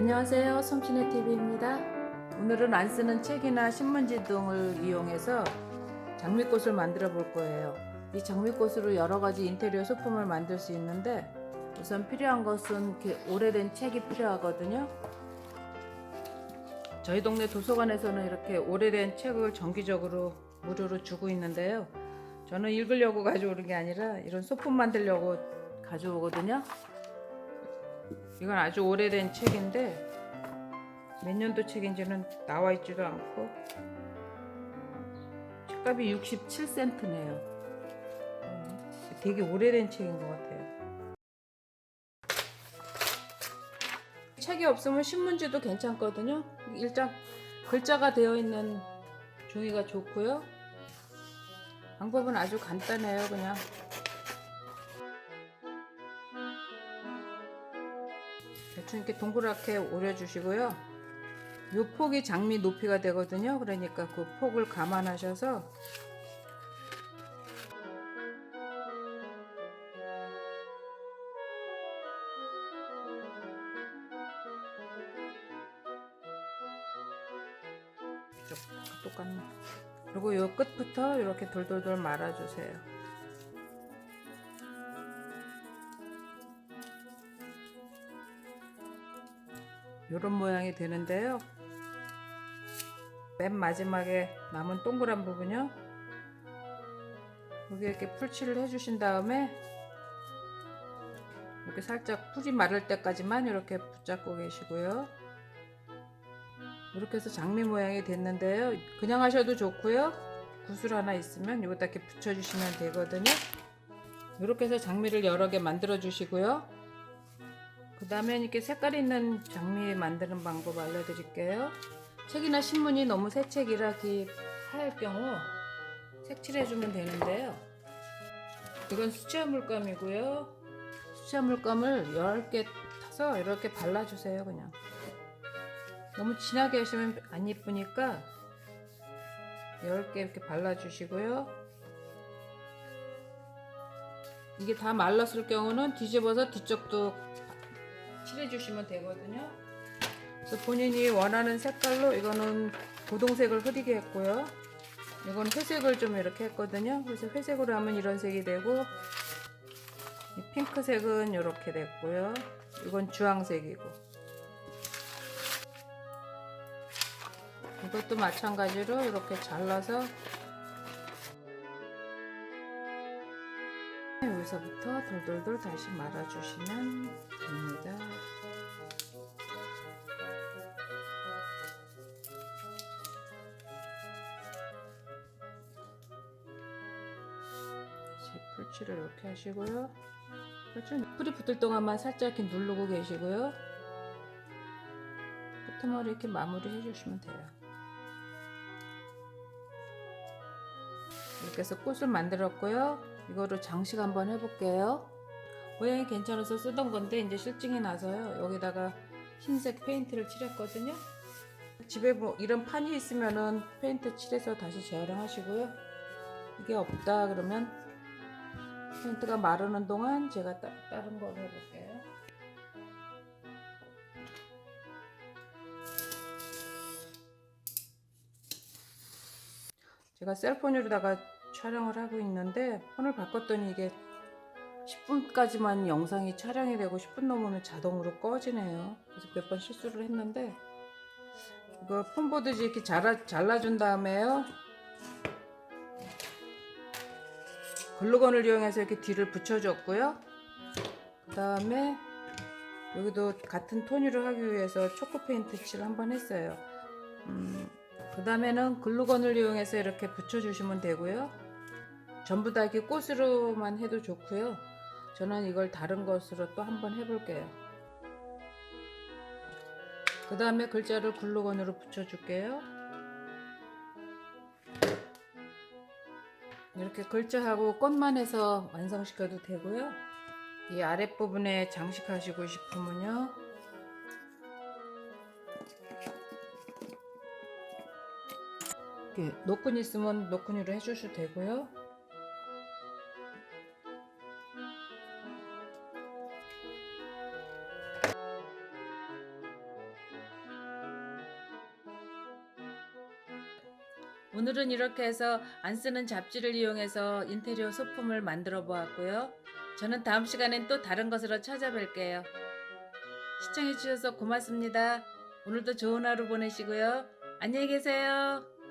안녕하세요. 솜씨네 TV입니다. 오늘은 안 쓰는 책이나 신문지 등을 이용해서 장미꽃을 만들어 볼 거예요. 이 장미꽃으로 여러 가지 인테리어 소품을 만들 수 있는데 우선 필요한 것은 오래된 책이 필요하거든요. 저희 동네 도서관에서는 이렇게 오래된 책을 정기적으로 무료로 주고 있는데요. 저는 읽으려고 가져오는 게 아니라 이런 소품 만들려고 가져오거든요. 이건 아주 오래된 책인데 몇 년도 책인지는 나와 있지도 않고 책값이 67센트네요. 되게 오래된 책인 것 같아요. 책이 없으면 신문지도 괜찮거든요. 일단 글자가 되어 있는 종이가 좋고요. 방법은 아주 간단해요. 그냥 대충 이렇게 동그랗게 오려주시고요. 요 폭이 장미 높이가 되거든요. 그러니까 그 폭을 감안하셔서 좀 똑같네. 그리고 요 끝부터 이렇게 돌돌돌 말아주세요. 이런 모양이 되는데요. 맨 마지막에 남은 동그란 부분요. 여기 이렇게 풀칠을 해주신 다음에 이렇게 살짝 풀이 마를 때까지만 이렇게 붙잡고 계시고요. 이렇게 해서 장미 모양이 됐는데요. 그냥 하셔도 좋고요. 구슬 하나 있으면 이거다 이렇게 붙여주시면 되거든요. 이렇게 해서 장미를 여러 개 만들어 주시고요. 그 다음에 이렇게 색깔 있는 장미 만드는 방법 알려드릴게요. 책이나 신문이 너무 새 책이라 하얄 경우 색칠해주면 되는데요. 이건 수채화 물감이고요. 수채화 물감을 10개 타서 이렇게 발라주세요. 그냥. 너무 진하게 하시면 안 예쁘니까 10개 이렇게 발라주시고요. 이게 다 말랐을 경우는 뒤집어서 뒤쪽도 칠해주시면 되거든요. 그래서 본인이 원하는 색깔로 이거는 고동색을 흐리게 했고요. 이건 회색을 좀 이렇게 했거든요. 그래서 회색으로 하면 이런 색이 되고 이 핑크색은 이렇게 됐고요. 이건 주황색이고 이것도 마찬가지로 이렇게 잘라서 여기서부터 돌돌돌 다시 말아주시면 됩니다. 풀칠을 이렇게 하시고요. 풀칠 풀이 붙을 동안만 살짝 이렇게 누르고 계시고요. 끝머리 이렇게 마무리 해주시면 돼요. 이렇게 해서 꽃을 만들었고요. 이거를 장식 한번 해볼게요. 모양이 괜찮아서 쓰던 건데 이제 실증이 나서요. 여기다가 흰색 페인트를 칠했거든요. 집에 뭐 이런 판이 있으면은 페인트 칠해서 다시 재활용하시고요. 이게 없다 그러면 페인트가 마르는 동안 제가 따, 다른 걸 해볼게요. 제가 셀폰으로다가 촬영을 하고 있는데 폰을 바꿨더니 이게 10분까지만 영상이 촬영이 되고 10분 넘으면 자동으로 꺼지네요. 그래서 몇 번 실수를 했는데 이거 폰보드지 이렇게 잘라, 잘라준 다음에요. 글루건을 이용해서 이렇게 뒤를 붙여줬고요. 그 다음에 여기도 같은 톤으로 하기 위해서 초코 페인트 칠을 한번 했어요. 음, 그 다음에는 글루건을 이용해서 이렇게 붙여주시면 되고요. 전부 다 이렇게 꽃으로만 해도 좋고요. 저는 이걸 다른 것으로 또 한번 해볼게요. 그 다음에 글자를 글루건으로 붙여줄게요. 이렇게 글자하고 꽃만 해서 완성시켜도 되고요. 이 아랫부분에 장식하시고 싶으면요. 이렇게 노끈 있으면 노끈으로 해주셔도 되고요. 오늘은 이렇게 해서 안 쓰는 잡지를 이용해서 인테리어 소품을 만들어 보았고요. 저는 다음 시간엔 또 다른 것으로 찾아뵐게요. 시청해주셔서 고맙습니다. 오늘도 좋은 하루 보내시고요. 안녕히 계세요.